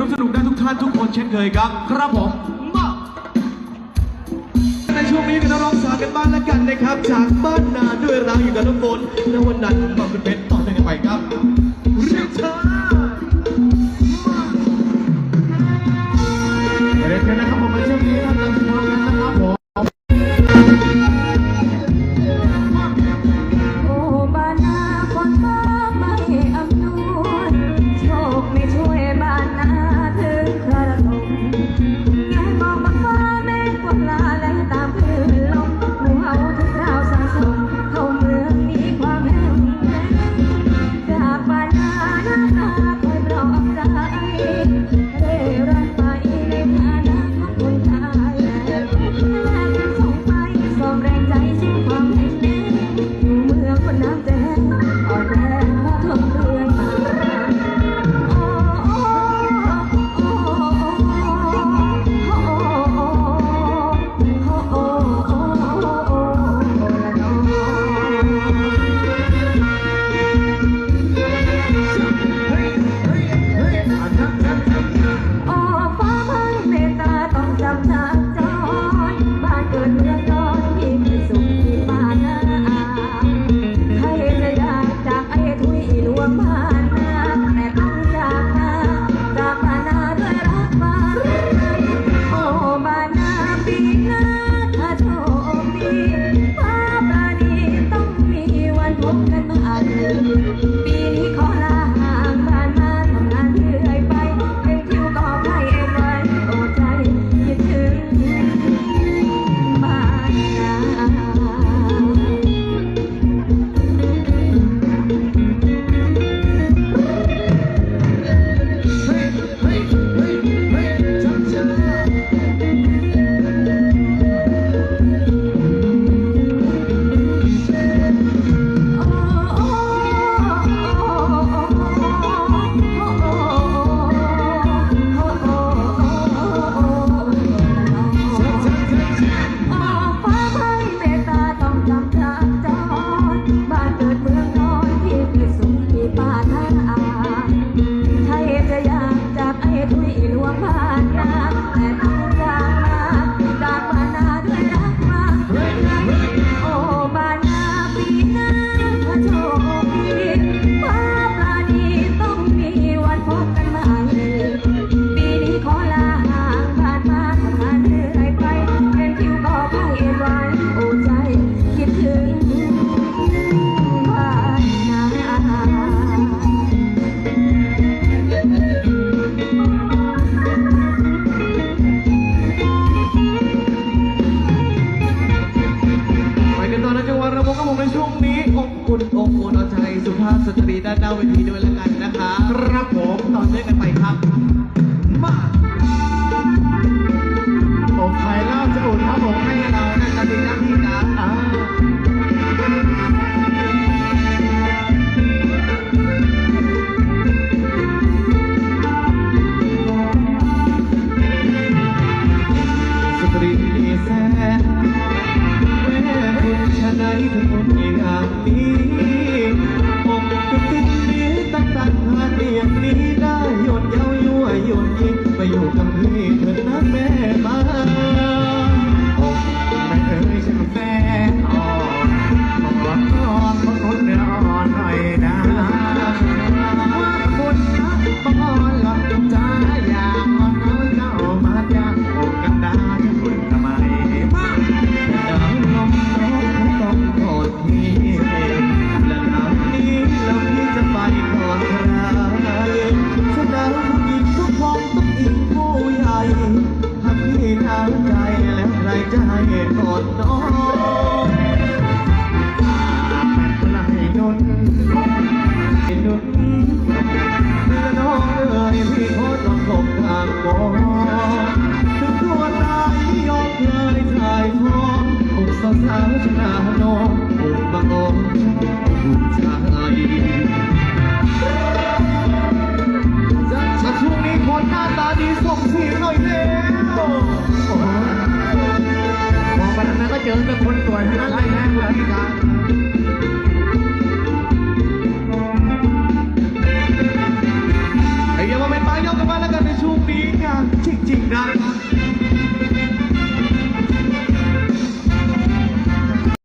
ร่วมสนุกได้ทุกท่านทุกคนเช่นเคยครับ ครับผมมาในช่วงนี้กันร้องสาวกันบ้านและกันนะครับ จากบ้านนาด้วยรักอยู่กับน้ำฝนและวันนั้นมาเป็นเพชรต่อเนื่องกันไปครับ เรียกเธอ my Yeah. ใด้กอนน้องไหลยนนุนและน้องเอ๋พี่ขอลองหลบทางมองถึงตัวตายยอมเคยสายทองอกสาวสาวชนะน้องอกบังอมใจ อยพี่นั่เลยนม่ไอ้เดี๋ยวมานป้านแล้วกันในช่วงนี้ค่ะจริงๆนะ